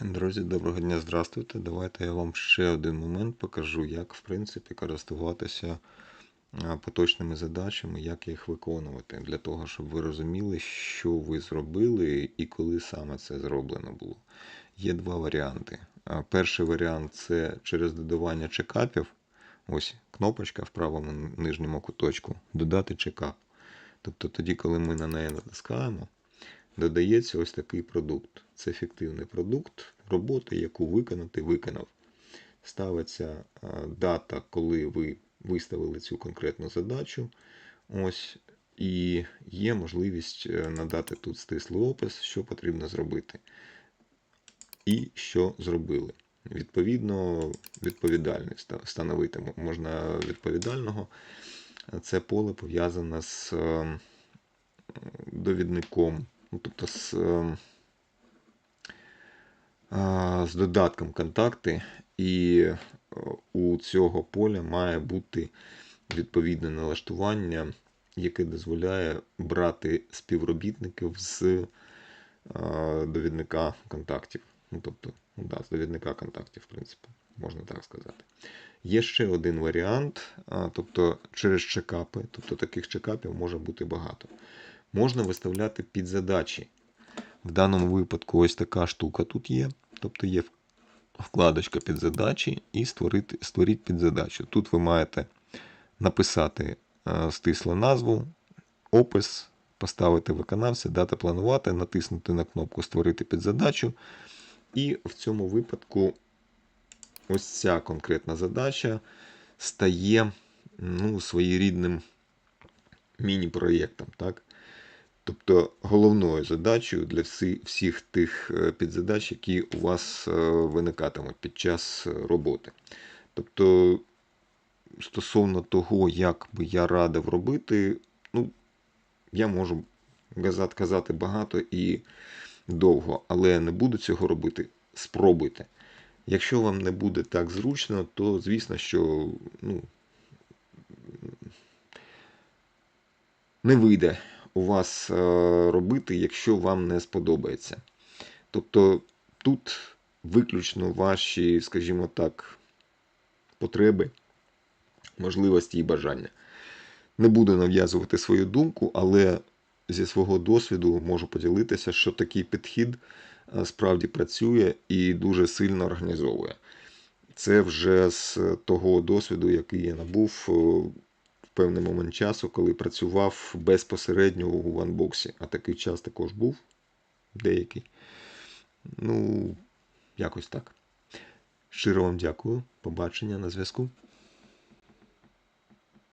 Друзі, доброго дня, здравствуйте. Давайте я вам ще один момент покажу, як в принципі користуватися поточними задачами, як їх виконувати, для того, щоб ви розуміли, що ви зробили і коли саме це зроблено було. Є два варіанти. Перший варіант це через додавання чекапів. Ось кнопочка в правому нижньому куточку додати чекап. Тобто тоді, коли ми на неї натискаємо, додається ось такий продукт. Це фіктивний продукт роботи, яку виконати виконав. Ставиться дата, коли ви виставили цю конкретну задачу. Ось, і є можливість е, надати тут стислий опис, що потрібно зробити. І що зробили. Відповідно, відповідальність встановити можна відповідального. Це поле пов'язане з е, довідником, тобто з, е, з додатком контакти, і е, у цього поля має бути відповідне налаштування, яке дозволяє брати співробітників з е, довідника контактів. Ну, тобто, ну, да, з довідника контактів, в принципі, можна так сказати. Є ще один варіант, тобто через чекапи, тобто таких чекапів може бути багато. Можна виставляти підзадачі. В даному випадку ось така штука тут є. Тобто є вкладочка під задачі і створити, створіть підзадачу. Тут ви маєте написати е, стислу назву, опис, поставити виконавця, дата планувати, натиснути на кнопку Створити підзадачу. І в цьому випадку ось ця конкретна задача стає ну, своєрідним міні-проєктом. Так? Тобто головною задачею для всі, всіх тих е, підзадач, які у вас е, виникатимуть під час е, роботи. Тобто, стосовно того, як би я радив робити, ну, я можу казати багато і довго, але не буду цього робити. Спробуйте. Якщо вам не буде так зручно, то звісно, що ну, не вийде у вас е, робити, якщо вам не сподобається. Тобто тут виключно ваші, скажімо так, потреби, можливості і бажання. Не буду нав'язувати свою думку, але зі свого досвіду можу поділитися, що такий підхід е, справді працює і дуже сильно організовує. Це вже з того досвіду, який я набув е, певний момент часу, коли працював безпосередньо у ванбоксі. А такий час також був деякий. Ну, якось так. Щиро вам дякую. Побачення на зв'язку.